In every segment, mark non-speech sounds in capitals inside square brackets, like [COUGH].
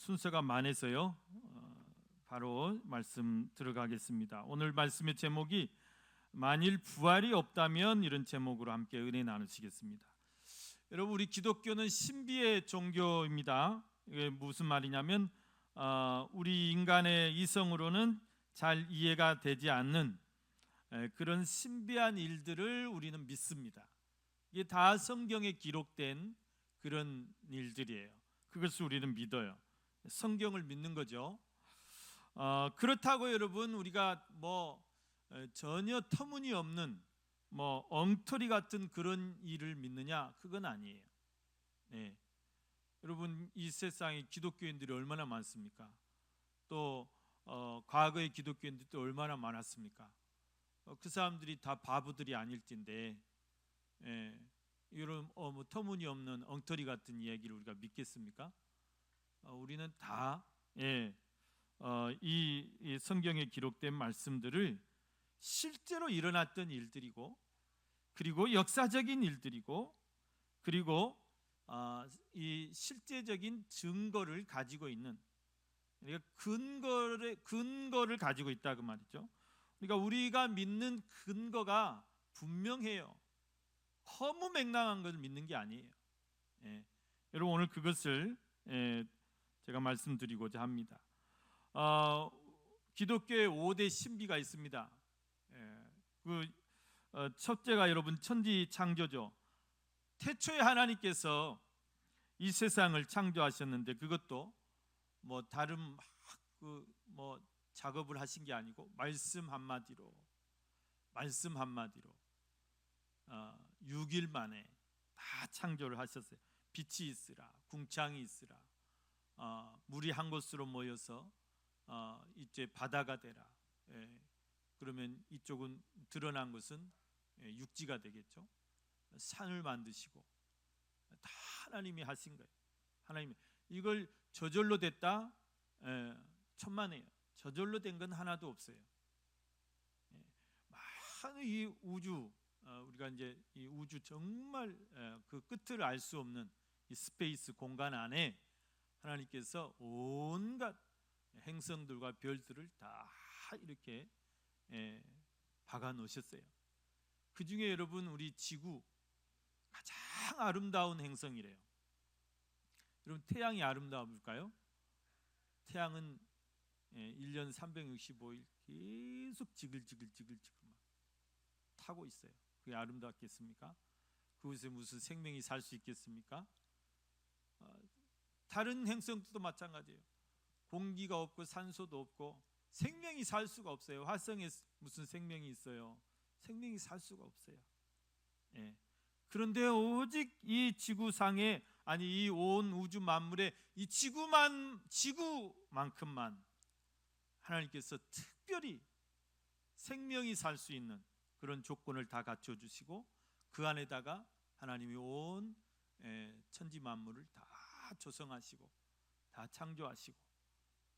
순서가 많아서요. 어, 바로 말씀 들어가겠습니다. 오늘 말씀의 제목이 만일 부활이 없다면 이런 제목으로 함께 은혜 나누시겠습니다. 여러분 우리 기독교는 신비의 종교입니다. 이게 무슨 말이냐면 어, 우리 인간의 이성으로는 잘 이해가 되지 않는 에, 그런 신비한 일들을 우리는 믿습니다. 이게 다 성경에 기록된 그런 일들이에요. 그것을 우리는 믿어요. 성경을 믿는 거죠. 어, 그렇다고 여러분 우리가 뭐 에, 전혀 터무니없는 뭐 엉터리 같은 그런 일을 믿느냐? 그건 아니에요. 네. 여러분 이 세상에 기독교인들이 얼마나 많습니까? 또 어, 과거의 기독교인들도 얼마나 많았습니까? 어, 그 사람들이 다 바보들이 아닐 텐데 예, 이런 어, 뭐 터무니없는 엉터리 같은 이야기를 우리가 믿겠습니까? 어, 우리는 다 예, 어, 이, 이 성경에 기록된 말씀들을 실제로 일어났던 일들이고 그리고 역사적인 일들이고 그리고 어, 이 실제적인 증거를 가지고 있는 그러니까 근거를 근거를 가지고 있다 그 말이죠. 그러니까 우리가 믿는 근거가 분명해요. 허무맹랑한 것을 믿는 게 아니에요. 예. 여러분 오늘 그것을 예, 제가 말씀드리고자 합니다. 어, 기독교의 5대 신비가 있습니다. 예, 그 어, 첫째가 여러분 천지 창조죠. 태초에 하나님께서 이 세상을 창조하셨는데 그것도 뭐 다른 막그뭐 작업을 하신 게 아니고 말씀 한마디로 말씀 한마디로 어, 6일 만에 다 창조를 하셨어요. 빛이 있으라, 궁창이 있으라, 어, 물이 한 곳으로 모여서 어, 이제 바다가 되라. 예, 그러면 이쪽은 드러난 것은 예, 육지가 되겠죠. 산을 만드시고 다 하나님이 하신 거예요. 하나님이 이걸 저절로 됐다 예, 천만에요. 저절로 된 건 하나도 없어요. 예, 많은 이 우주 어, 우리가 이제 이 우주 정말 예, 그 끝을 알 수 없는 이 스페이스 공간 안에 하나님께서 온갖 행성들과 별들을 다 이렇게 예, 박아 놓으셨어요. 그 중에 여러분 우리 지구 가장 아름다운 행성이래요. 여러분 태양이 아름다울까요? 태양은 예, 1년 365일 계속 지글지글지글지글 막 타고 있어요. 그게 아름답겠습니까? 그곳에 무슨 생명이 살 수 있겠습니까? 어, 다른 행성도 마찬가지예요. 공기가 없고 산소도 없고 생명이 살 수가 없어요. 화성에 무슨 생명이 있어요? 생명이 살 수가 없어요. 예. 그런데 오직 이 지구상에 아니 이 온 우주 만물에 이 지구만 지구만큼만 하나님께서 특별히 생명이 살 수 있는 그런 조건을 다 갖춰 주시고 그 안에다가 하나님이 온 예, 천지 만물을 다 조성하시고 다 창조하시고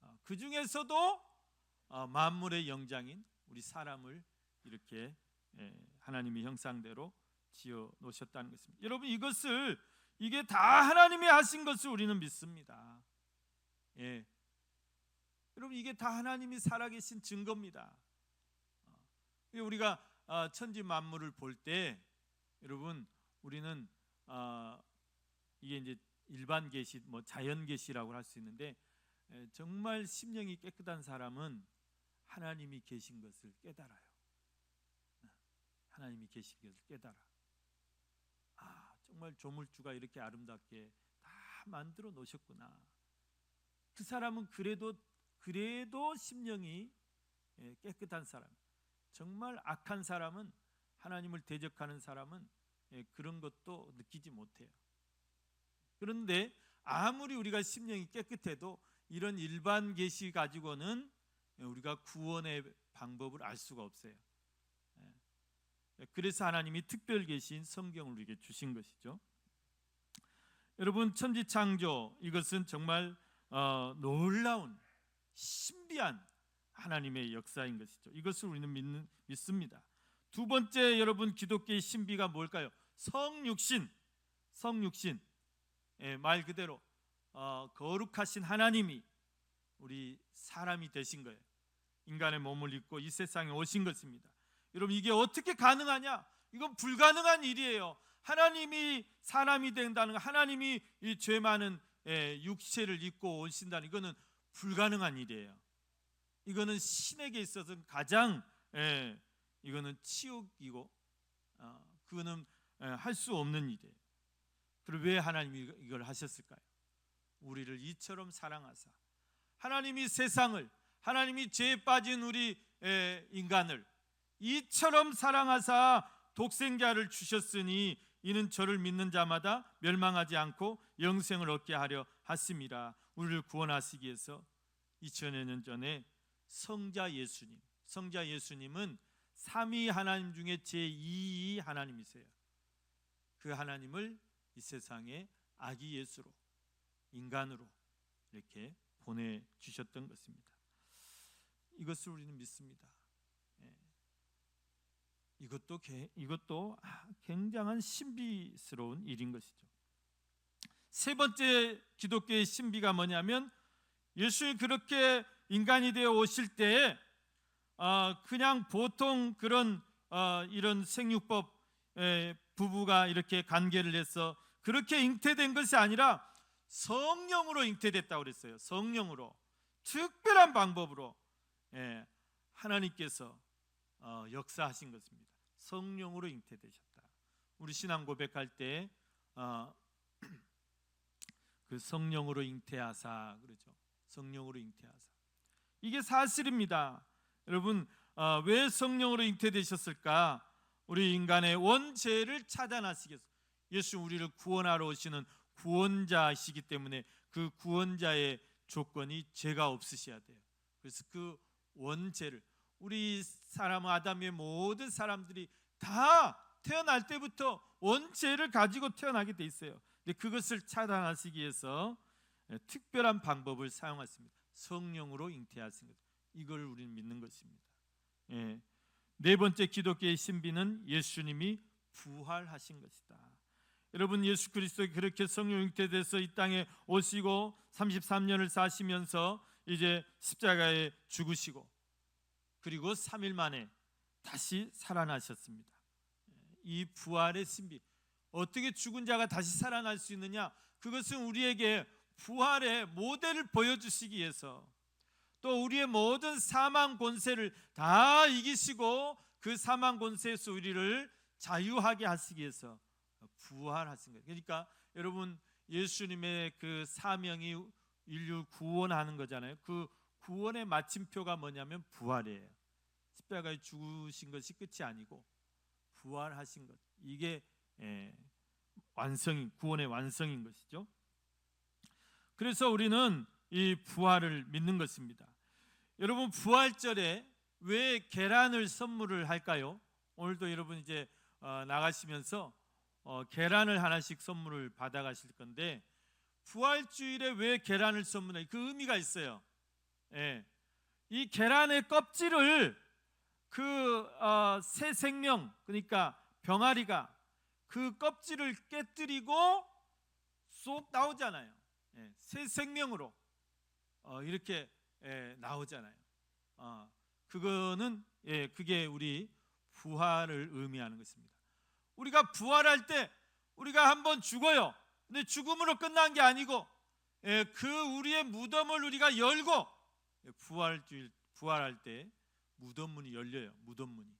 어, 그 중에서도 어, 만물의 영장인 우리 사람을 이렇게 예, 하나님의 형상대로 지어 놓으셨다는 것입니다. 여러분 이것을 이게 다 하나님이 하신 것을 우리는 믿습니다. 예. 여러분 이게 다 하나님이 살아계신 증거입니다. 어, 우리가 어, 천지 만물을 볼 때 여러분 우리는 어, 이게 이제 일반 계시, 뭐 자연 계시라고 할 수 있는데 정말 심령이 깨끗한 사람은 하나님이 계신 것을 깨달아요. 하나님이 계신 것을 깨달아. 아, 정말 조물주가 이렇게 아름답게 다 만들어 놓으셨구나. 그 사람은 그래도 그래도 심령이 예, 깨끗한 사람. 정말 악한 사람은 하나님을 대적하는 사람은 예, 그런 것도 느끼지 못해요. 그런데 아무리 우리가 심령이 깨끗해도 이런 일반 계시 가지고는 우리가 구원의 방법을 알 수가 없어요. 예. 그래서 하나님이 특별 계신 성경을 우리에게 주신 것이죠. 여러분 천지 창조 이것은 정말 어, 놀라운 신비한 하나님의 역사인 것이죠. 이것을 우리는 믿는, 믿습니다. 두 번째 여러분 기독교의 신비가 뭘까요? 성육신, 성육신. 예, 말 그대로 어, 거룩하신 하나님이 우리 사람이 되신 거예요. 인간의 몸을 입고 이 세상에 오신 것입니다. 여러분 이게 어떻게 가능하냐? 이건 불가능한 일이에요. 하나님이 사람이 된다는 거, 하나님이 이 죄 많은 예, 육체를 입고 오신다는 이거는 불가능한 일이에요. 이거는 신에게 있어서 가장 예, 이거는 치욕이고 어, 그거는 예, 할수 없는 일이에요. 그럼 왜 하나님이 이걸 하셨을까요? 우리를 이처럼 사랑하사 하나님이 세상을 하나님이 죄에 빠진 우리 에, 인간을 이처럼 사랑하사 독생자를 주셨으니 이는 저를 믿는 자마다 멸망하지 않고 영생을 얻게 하려 하심이라 우리를 구원하시기 위해서 2000여 년 전에 성자 예수님 성자 예수님은 삼위 하나님 중에 제2위 하나님이세요 그 하나님을 이 세상에 아기 예수로 인간으로 이렇게 보내 주셨던 것입니다. 이것을 우리는 믿습니다. 예. 이것도 개- 이것도 아, 굉장한 신비스러운 일인 것이죠. 세 번째 기독교의 신비가 뭐냐면 예수님 그렇게 인간이 되어 오실 때에 어, 그냥 보통 그런 어, 이런 생육법 에, 부부가 이렇게 관계를 해서 그렇게 잉태된 것이 아니라 성령으로 잉태됐다고 그랬어요. 성령으로 특별한 방법으로 예, 하나님께서 어, 역사하신 것입니다. 성령으로 잉태되셨다. 우리 신앙 고백할 때 어, [CLEARS THROAT] 그 성령으로 잉태하사 그러죠. 성령으로 잉태하사. 이게 사실입니다. 여러분 어, 왜 성령으로 잉태되셨을까? 우리 인간의 원죄를 위해서 예수 우리를 구원하러 오시는 구원자이시기 때문에 그 구원자의 조건이 죄가 없으셔야 돼요. 그래서 그 원죄를 우리 사람 아담의 모든 사람들이 다 태어날 때부터 원죄를 가지고 태어나게 돼 있어요. 근데 그것을 차단하시기 위해서 예, 특별한 방법을 사용했습니다. 성령으로 잉태하신 것. 이걸 우리는 믿는 것입니다. 예. 네 번째 기독교의 신비는 예수님이 부활하신 것이다. 여러분 예수 그리스도 그렇게 성령 잉태돼서 이 땅에 오시고 33년을 사시면서 이제 십자가에 죽으시고 그리고 3일 만에 다시 살아나셨습니다. 이 부활의 신비 어떻게 죽은 자가 다시 살아날 수 있느냐? 그것은 우리에게 부활의 모델을 보여주시기 위해서 또 우리의 모든 사망 권세를 다 이기시고 그 사망 권세에서 우리를 자유하게 하시기 위해서 부활하신 거예요. 그러니까 여러분 예수님의 그 사명이 인류 구원하는 거잖아요. 그 구원의 마침표가 뭐냐면 부활이에요. 십자가에 죽으신 것이 끝이 아니고 부활하신 것. 이게 예, 완성인 구원의 완성인 것이죠. 그래서 우리는 이 부활을 믿는 것입니다. 여러분 부활절에 왜 계란을 선물을 할까요? 오늘도 여러분 이제 어, 나가시면서 어, 계란을 하나씩 선물을 받아 가실 건데 부활주일에 왜 계란을 선물해? 그 의미가 있어요. 예. 이 계란의 껍질을 그새 생명 그러니까 병아리가 그 껍질을 깨뜨리고 쏙 나오잖아요. 예, 새 생명으로 어, 이렇게 예, 나오잖아요. 어, 그거는 예, 그게 우리 부활을 의미하는 것입니다. 우리가 부활할 때 우리가 한번 죽어요. 근데 죽음으로 끝난 게 아니고 예, 그 우리의 무덤을 우리가 열고 예, 부활주일 부활할 때 무덤문이 열려요. 무덤문이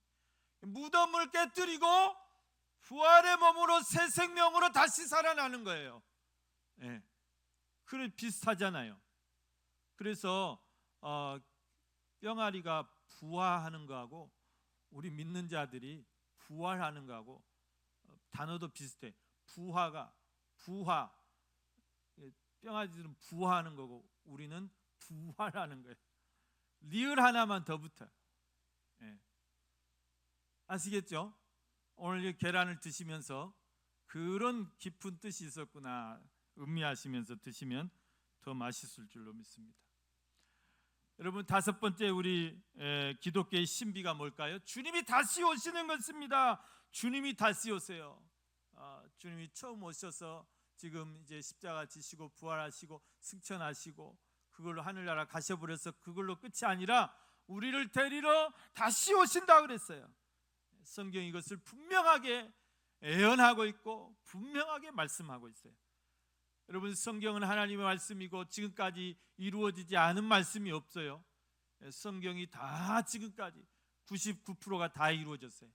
무덤을 깨뜨리고 부활의 몸으로 새 생명으로 다시 살아나는 거예요. 예, 그래 비슷하잖아요. 그래서 어, 뿅아리가 부화하는 거하고 우리 믿는 자들이 부활하는 거하고 어, 단어도 비슷해. 부화가 부화 예, 뿅아리들은 부화하는 거고 우리는 부활하는 거예요. 리을 하나만 더 붙어. 예. 아시겠죠? 오늘 이 계란을 드시면서 그런 깊은 뜻이 있었구나 음미하시면서 드시면 더 맛있을 줄로 믿습니다. 여러분 다섯 번째 우리 에, 기독교의 신비가 뭘까요? 주님이 다시 오시는 것입니다. 주님이 다시 오세요. 아, 주님이 처음 오셔서 지금 이제 십자가 지시고 부활하시고 승천하시고 그걸로 하늘나라 가셔버려서 그걸로 끝이 아니라 우리를 데리러 다시 오신다 그랬어요. 성경 이것을 분명하게 예언하고 있고 분명하게 말씀하고 있어요. 여러분 성경은 하나님의 말씀이고 지금까지 이루어지지 않은 말씀이 없어요. 성경이 다 지금까지 99%가 다 이루어졌어요.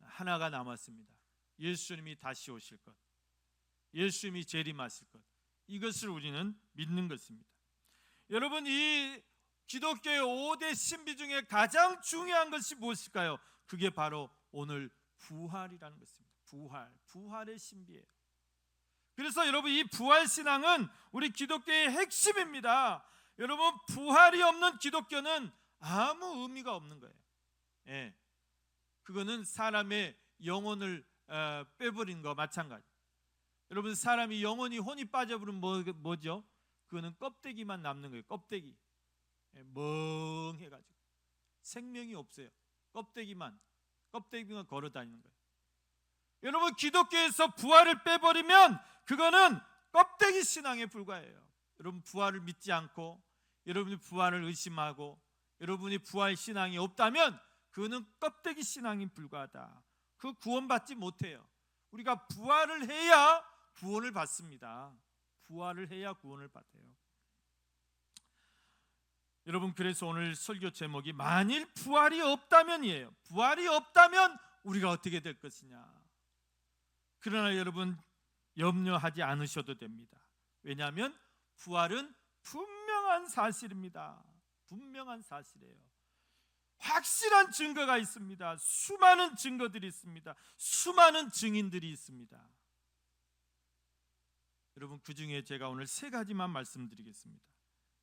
하나가 남았습니다. 예수님이 다시 오실 것. 예수님이 재림하실 것. 이것을 우리는 믿는 것입니다. 여러분 이 기독교의 5대 신비 중에 가장 중요한 것이 무엇일까요? 그게 바로 오늘 부활이라는 것입니다. 부활, 부활의 신비예요. 그래서 여러분 이 부활 신앙은 우리 기독교의 핵심입니다. 여러분 부활이 없는 기독교는 아무 의미가 없는 거예요. 예, 그거는 사람의 영혼을 어, 빼버린 거 마찬가지. 여러분 사람이 영혼이 혼이 빠져버리면 뭐, 뭐죠? 그거는 껍데기만 남는 거예요. 껍데기. 예, 멍해가지고 생명이 없어요. 껍데기만 껍데기만 걸어 다니는 거예요. 여러분 기독교에서 부활을 빼버리면 그거는 껍데기 신앙에 불과해요. 여러분 부활을 믿지 않고 여러분이 부활을 의심하고 여러분이 부활 신앙이 없다면 그거는 껍데기 신앙이 불과하다. 그 구원받지 못해요. 우리가 부활을 해야 구원을 받습니다. 부활을 해야 구원을 받아요. 여러분 그래서 오늘 설교 제목이 만일 부활이 없다면이에요. 부활이 없다면 우리가 어떻게 될 것이냐. 그러나 여러분 염려하지 않으셔도 됩니다. 왜냐하면 부활은 분명한 사실입니다. 분명한 사실이에요. 확실한 증거가 있습니다. 수많은 증거들이 있습니다. 수많은 증인들이 있습니다. 여러분 그 중에 제가 오늘 세 가지만 말씀드리겠습니다.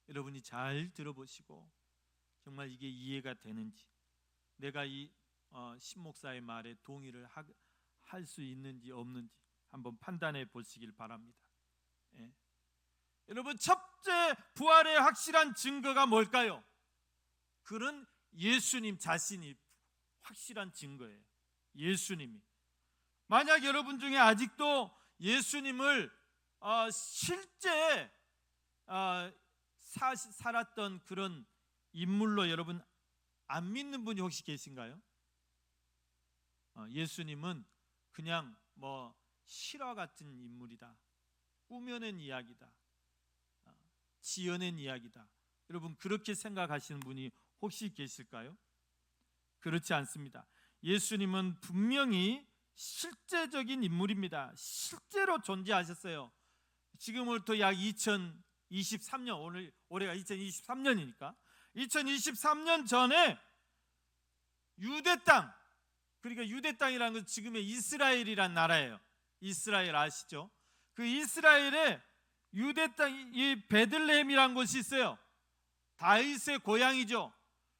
여러분이 잘 들어보시고 정말 이게 이해가 되는지 내가 이 어, 신목사의 말에 동의를 할 수 있는지 없는지 한번 판단해 보시길 바랍니다. 예. 여러분 첫째 부활의 확실한 증거가 뭘까요? 그는 예수님 자신이 확실한 증거예요. 예수님이 만약 여러분 중에 아직도 예수님을 어, 실제 어, 사, 살았던 그런 인물로 여러분 안 믿는 분이 혹시 계신가요? 어, 예수님은 그냥 뭐 실화 같은 인물이다. 꾸며낸 이야기다. 어, 지어낸 이야기다. 여러분 그렇게 생각하시는 분이 혹시 계실까요? 그렇지 않습니다. 예수님은 분명히 실제적인 인물입니다. 실제로 존재하셨어요. 지금부터 약 2023년 오늘 올해가 2023년이니까 2023년 전에 유대 땅 그러니까 유대 땅이라는 건 지금의 이스라엘이란 나라예요. 이스라엘 아시죠? 그 이스라엘에 유대 땅 이 베들레헴이라는 곳이 있어요. 다윗의 고향이죠.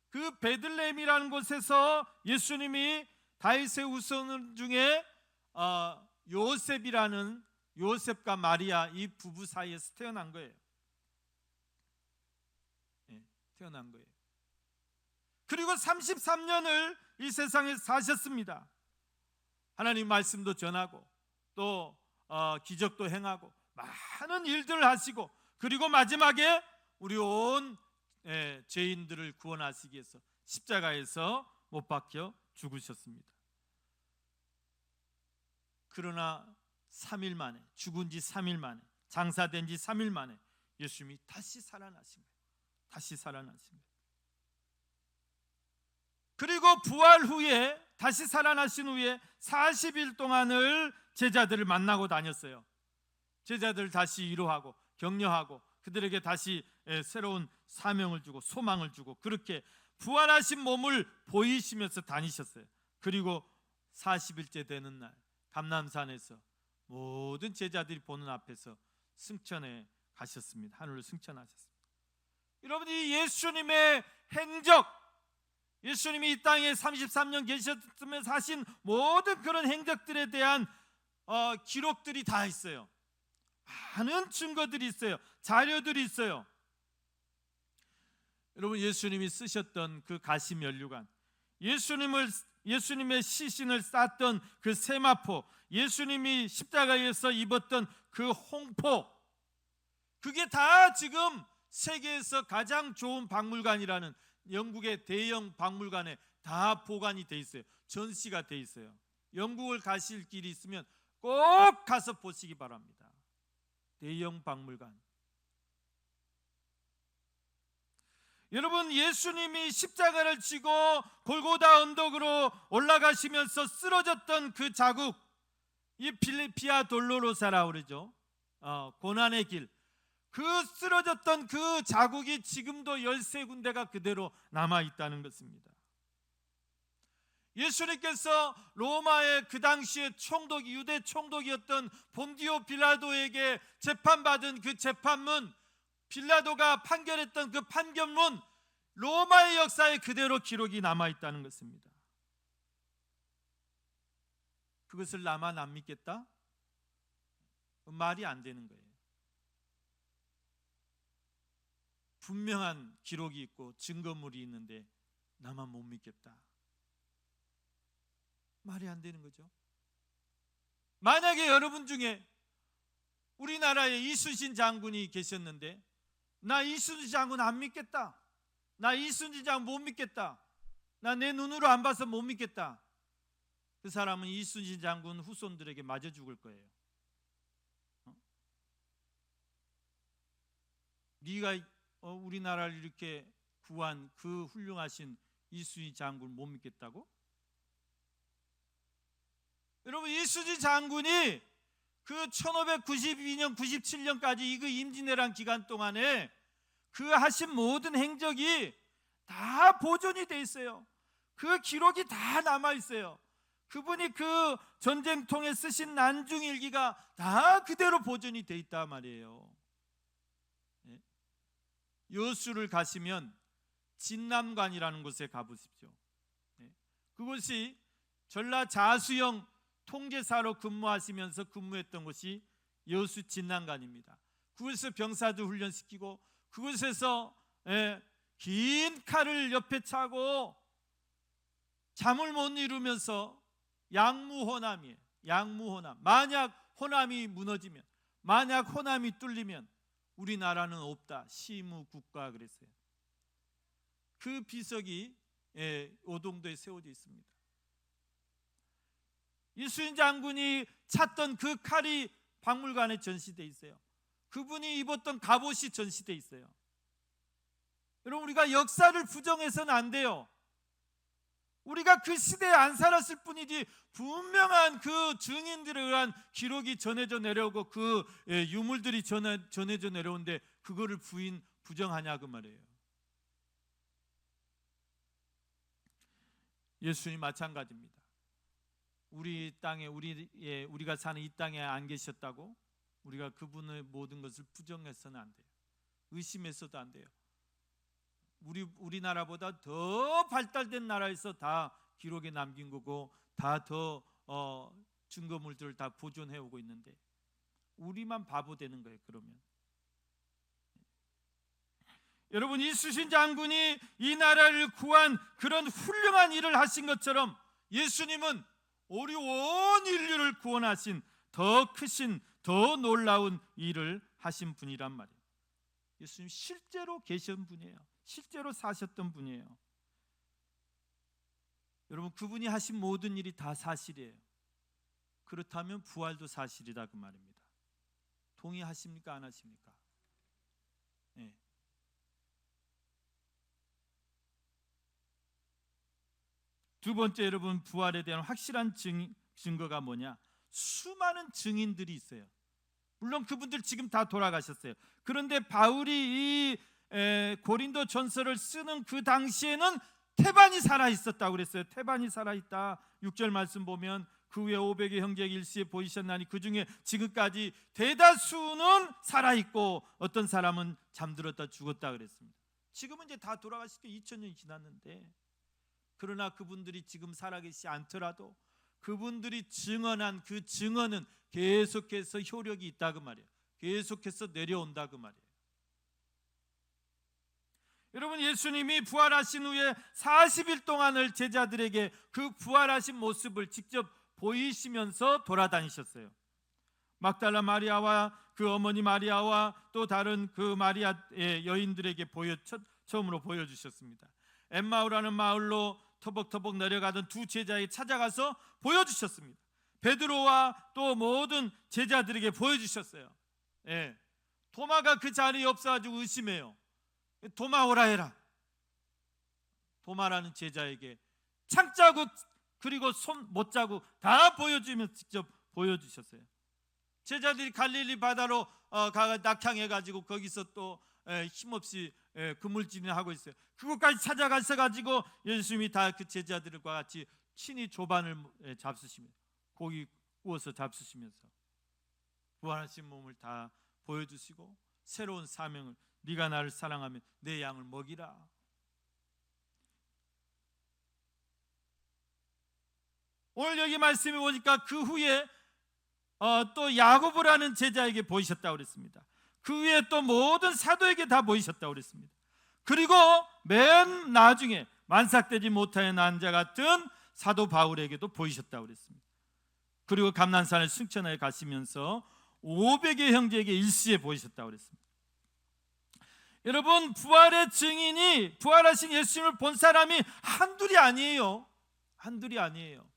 그 베들레헴이라는 곳에서 예수님이 다윗의 후손 중에 어, 요셉이라는 요셉과 마리아 이 부부 사이에서 태어난 거예요. 네, 태어난 거예요. 그리고 33년을 이 세상에 사셨습니다. 하나님 말씀도 전하고 또 어, 기적도 행하고 많은 일들을 하시고 그리고 마지막에 우리 온 예, 죄인들을 구원하시기 위해서 십자가에서 못 박혀 죽으셨습니다. 그러나 3일 만에 죽은 지 3일 만에 장사된 지 3일 만에 예수님이 다시 살아나신 거예요. 다시 살아나신 거예요. 그리고 부활 후에 다시 살아나신 후에 40일 동안을 제자들을 만나고 다녔어요. 제자들 다시 위로하고 격려하고 그들에게 다시 새로운 사명을 주고 소망을 주고 그렇게 부활하신 몸을 보이시면서 다니셨어요. 그리고 40일째 되는 날 감남산에서 모든 제자들이 보는 앞에서 승천해 가셨습니다. 하늘로 승천하셨습니다. 여러분 이 예수님의 행적 예수님이 이 땅에 33년 계셨으면서 하신 모든 그런 행적들에 대한 어, 기록들이 다 있어요. 많은 증거들이 있어요. 자료들이 있어요. 여러분 예수님이 쓰셨던 그 가시 면류관, 예수님을 예수님의 시신을 쌌던 그 세마포, 예수님이 십자가에서 입었던 그 홍포 그게 다 지금 세계에서 가장 좋은 박물관이라는 영국의 대형 박물관에 다 보관이 돼 있어요. 전시가 돼 있어요. 영국을 가실 길이 있으면 꼭 가서 보시기 바랍니다. 대형 박물관. 여러분 예수님이 십자가를 지고 골고다 언덕으로 올라가시면서 쓰러졌던 그 자국 이 빌리피아 돌로로사라 그러죠. 어, 고난의 길. 그 쓰러졌던 그 자국이 지금도 13군데가 그대로 남아 있다는 것입니다. 예수님께서 로마의 그 당시에 총독 유대 총독이었던 본디오 빌라도에게 재판받은 그 재판문 빌라도가 판결했던 그 판결문 로마의 역사에 그대로 기록이 남아 있다는 것입니다. 그것을 나만 안 믿겠다? 말이 안 되는 거예요. 분명한 기록이 있고 증거물이 있는데 나만 못 믿겠다. 말이 안 되는 거죠. 만약에 여러분 중에 우리나라에 이순신 장군이 계셨는데 나 이순신 장군 안 믿겠다. 나 이순신 장군 못 믿겠다. 나 내 눈으로 안 봐서 못 믿겠다. 그 사람은 이순신 장군 후손들에게 맞아 죽을 거예요. 어? 네가 어, 우리나라를 이렇게 구한 그 훌륭하신 이순신 장군 못 믿겠다고? 여러분 이순신 장군이 그 1592년 97년까지 이그 임진왜란 기간 동안에 그 하신 모든 행적이 다 보존이 돼 있어요. 그 기록이 다 남아 있어요. 그분이 그 전쟁통에 쓰신 난중일기가 다 그대로 보존이 돼 있다 말이에요. 예? 여수를 가시면 진남관이라는 곳에 가보십시오. 예? 그곳이 전라 자수영 통제사로 근무하시면서 근무했던 곳이 여수 진남관입니다. 그곳에서 병사들 훈련시키고 그곳에서 예, 긴 칼을 옆에 차고 잠을 못 이루면서 양무호남이에요. 양무호남. 만약 호남이 무너지면, 만약 호남이 뚫리면 우리나라는 없다. 시무 국가 그랬어요. 그 비석이 예, 오동도에 세워져 있습니다. 이수인 장군이 찾던 그 칼이 박물관에 전시돼 있어요. 그분이 입었던 갑옷이 전시돼 있어요. 여러분 우리가 역사를 부정해서는 안 돼요. 우리가 그 시대에 안 살았을 뿐이지 분명한 그 증인들에 의한 기록이 전해져 내려오고 그 예, 유물들이 전해, 전해져 내려오는데 그거를 부인 부정하냐 그 말이에요. 예수님 마찬가지입니다. 우리 땅에 우리 예, 우리가 사는 이 땅에 안 계셨다고 우리가 그분의 모든 것을 부정해서는 안 돼요. 의심해서도 안 돼요. 우리 우리나라보다 더 발달된 나라에서 다 기록에 남긴 거고 다더 어, 증거물들을 다 보존해 오고 있는데 우리만 바보 되는 거예요. 그러면 여러분 이수신 장군이 이 나라를 구한 그런 훌륭한 일을 하신 것처럼 예수님은 우리 온 인류를 구원하신 더 크신 더 놀라운 일을 하신 분이란 말이에요. 예수님 실제로 계신 분이에요. 실제로 사셨던 분이에요. 여러분 그분이 하신 모든 일이 다 사실이에요. 그렇다면 부활도 사실이다 그 말입니다. 동의하십니까 안 하십니까? 네. 두 번째 여러분 부활에 대한 확실한 증, 증거가 뭐냐? 수많은 증인들이 있어요. 물론 그분들 지금 다 돌아가셨어요. 그런데 바울이 이 에, 고린도 전서를 쓰는 그 당시에는 태반이 살아 있었다고 그랬어요. 태반이 살아 있다. 6절 말씀 보면 그 후에 500의 형제 일시에 보이셨나니 그 중에 지금까지 대다수는 살아 있고 어떤 사람은 잠들었다 죽었다 그랬습니다. 지금은 이제 다 돌아가시고 2000년이 지났는데 그러나 그분들이 지금 살아계시지 않더라도 그분들이 증언한 그 증언은 계속해서 효력이 있다 그 말이에요. 계속해서 내려온다 그 말이에요. 여러분 예수님이 부활하신 후에 40일 동안을 제자들에게 그 부활하신 모습을 직접 보이시면서 돌아다니셨어요. 막달라 마리아와 그 어머니 마리아와 또 다른 그 마리아의 여인들에게 보여 첫, 처음으로 보여주셨습니다. 엠마우라는 마을로 터벅터벅 내려가던 두 제자에게 찾아가서 보여주셨습니다. 베드로와 또 모든 제자들에게 보여주셨어요. 예. 도마가 그 자리에 없어가지고 의심해요. 도마 오라 해라. 도마라는 제자에게 창자국 그리고 손 못자국 다 보여주면서 직접 보여주셨어요. 제자들이 갈릴리 바다로 어, 가 낙향해 가지고 거기서 또 에, 힘없이 에, 그물질을 하고 있어요. 그곳까지 찾아가서 가지고 예수님이 다 그 제자들과 같이 친히 조반을 에, 잡수시며 고기 구워서 잡수시면서 부활하신 몸을 다 보여주시고 새로운 사명을 네가 나를 사랑하면 내 양을 먹이라. 오늘 여기 말씀해 보니까 그 후에 어, 또 야고보라는 제자에게 보이셨다고 그랬습니다. 그 후에 또 모든 사도에게 다 보이셨다고 그랬습니다. 그리고 맨 나중에 만삭되지 못하여 난자 같은 사도 바울에게도 보이셨다고 그랬습니다. 그리고 감난산을 승천하여 가시면서 500의 형제에게 일시에 보이셨다고 그랬습니다. 여러분 부활의 증인이 부활하신 예수님을 본 사람이 한둘이 아니에요. 한둘이 아니에요.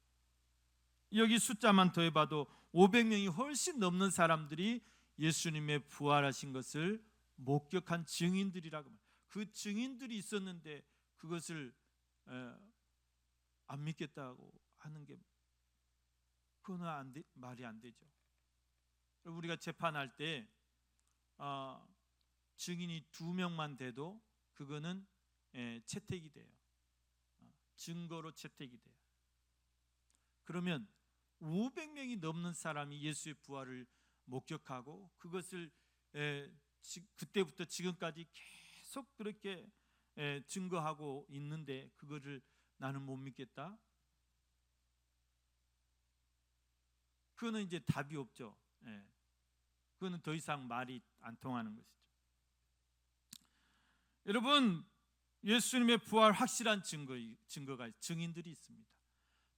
여기 숫자만 더해봐도 500명이 훨씬 넘는 사람들이 예수님의 부활하신 것을 목격한 증인들이라고. 그 증인들이 있었는데 그것을 에, 안 믿겠다고 하는 게 그거는 안 돼, 말이 안 되죠. 우리가 재판할 때 어, 증인이 두 명만 돼도 그거는 에, 채택이 돼요. 어, 증거로 채택이 돼요. 그러면 500명이 넘는 사람이 예수의 부활을 목격하고 그것을 에, 지, 그때부터 지금까지 계속 그렇게 에, 증거하고 있는데 그거를 나는 못 믿겠다. 그거는 이제 답이 없죠. 예. 그거는 더 이상 말이 안 통하는 것이죠. 여러분 예수님의 부활 확실한 증거 증거가 증인들이 있습니다.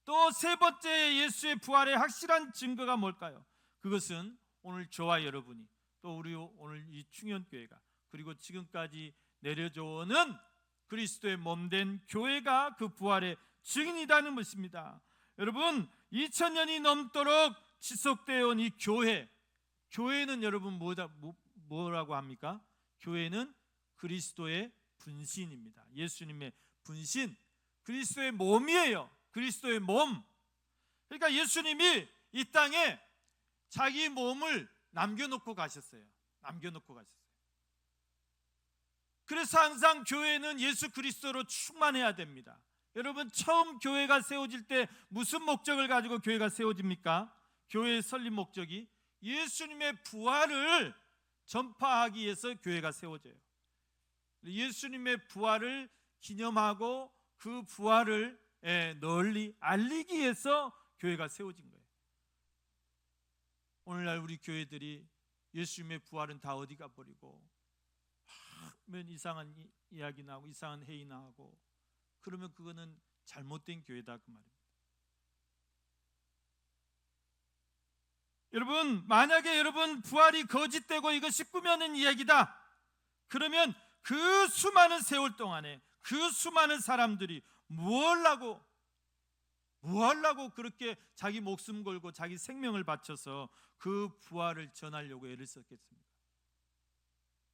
또 세 번째 예수의 부활의 확실한 증거가 뭘까요? 그것은 오늘 저와 여러분이 또 우리 오늘 이 충현 교회가 그리고 지금까지 내려져 오는 그리스도의 몸된 교회가 그 부활의 증인이라는 것입니다. 여러분 2000년이 넘도록 지속되어 온 이 교회 교회는 여러분 뭐, 뭐라고 합니까? 교회는 그리스도의 분신입니다. 예수님의 분신 그리스도의 몸이에요. 그리스도의 몸. 그러니까 예수님이 이 땅에 자기 몸을 남겨놓고 가셨어요. 남겨놓고 가셨어요. 그래서 항상 교회는 예수 그리스도로 충만해야 됩니다. 여러분 처음 교회가 세워질 때 무슨 목적을 가지고 교회가 세워집니까? 교회의 설립 목적이 예수님의 부활을 전파하기 위해서 교회가 세워져요. 예수님의 부활을 기념하고 그 부활을 예, 널리 알리기 위해서 교회가 세워진 거예요. 오늘날 우리 교회들이 예수님의 부활은 다 어디 가버리고 맨 이상한 이야기 나오고 이상한 회의 나오고 그러면 그거는 잘못된 교회다 그 말입니다. 여러분 만약에 여러분 부활이 거짓되고 이것이 꾸며낸 이야기다. 그러면 그 수많은 세월 동안에 그 수많은 사람들이 무엇 하고 무엇라고 그렇게 자기 목숨 걸고 자기 생명을 바쳐서 그 부활을 전하려고 애를 썼겠습니까?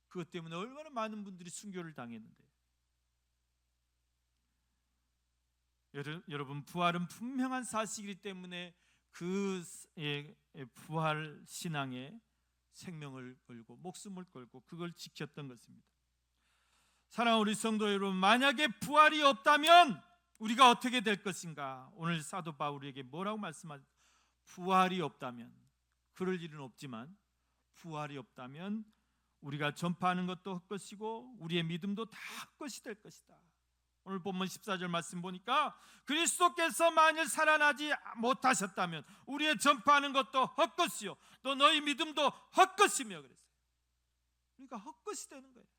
그것 때문에 얼마나 많은 분들이 순교를 당했는데 여러분 부활은 분명한 사실이기 때문에 그 예, 예, 부활 신앙에 생명을 걸고 목숨을 걸고 그걸 지켰던 것입니다. 사랑하는 우리 성도 여러분, 만약에 부활이 없다면 우리가 어떻게 될 것인가? 오늘 사도 바울에게 뭐라고 말씀하죠? 부활이 없다면 그럴 일은 없지만 부활이 없다면 우리가 전파하는 것도 헛것이고 우리의 믿음도 다 헛것이 될 것이다. 오늘 본문 14절 말씀 보니까 그리스도께서 만일 살아나지 못하셨다면 우리의 전파하는 것도 헛것이요 또 너희 믿음도 헛것이며 그랬어요. 그러니까 헛것이 되는 거예요.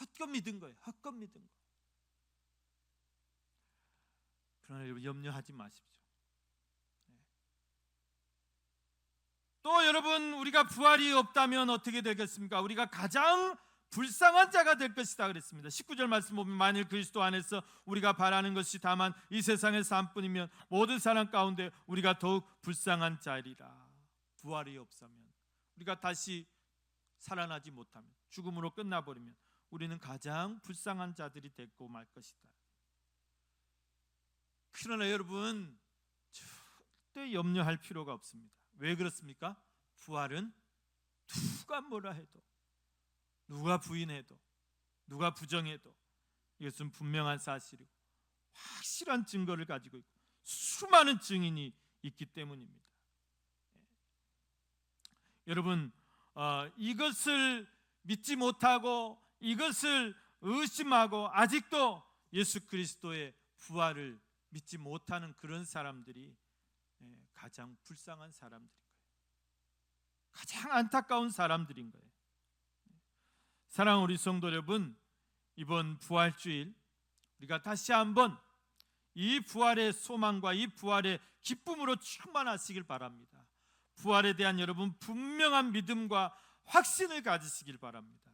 헛것 믿은 거예요. 헛것 믿은 거. 그러나 여러분 염려하지 마십시오. 네. 또 여러분 우리가 부활이 없다면 어떻게 되겠습니까? 우리가 가장 불쌍한 자가 될 것이다 그랬습니다. 19절 말씀 보면 만일 그리스도 안에서 우리가 바라는 것이 다만 이 세상의 삶뿐이면 모든 사람 가운데 우리가 더욱 불쌍한 자리라. 부활이 없으면 우리가 다시 살아나지 못하면 죽음으로 끝나버리면 우리는 가장 불쌍한 자들이 되고 말 것이다. 그러나 여러분 절대 염려할 필요가 없습니다. 왜 그렇습니까? 부활은 누가 뭐라 해도 누가 부인해도 누가 부정해도 이것은 분명한 사실이고 확실한 증거를 가지고 있고 수많은 증인이 있기 때문입니다. 예. 여러분 어, 이것을 믿지 못하고 이것을 의심하고 아직도 예수 그리스도의 부활을 믿지 못하는 그런 사람들이 예, 가장 불쌍한 사람들인 거예요. 가장 안타까운 사람들인 거예요. 사랑 우리 성도 여러분, 이번 부활주일 우리가 다시 한번 이 부활의 소망과 이 부활의 기쁨으로 충만하시길 바랍니다. 부활에 대한 여러분 분명한 믿음과 확신을 가지시길 바랍니다.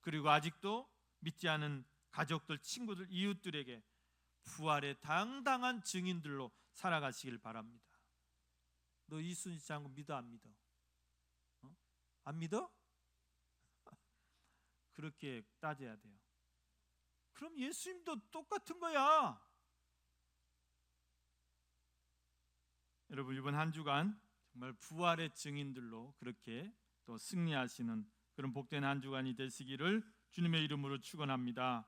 그리고 아직도 믿지 않은 가족들, 친구들, 이웃들에게 부활의 당당한 증인들로 살아가시길 바랍니다. 너 이순신 장군 믿어 안 믿어? 어? 안 믿어? [LAUGHS] 그렇게 따져야 돼요. 그럼 예수님도 똑같은 거야. 여러분 이번 한 주간 정말 부활의 증인들로 그렇게 또 승리하시는 그런 복된 한 주간이 되시기를 주님의 이름으로 축원합니다.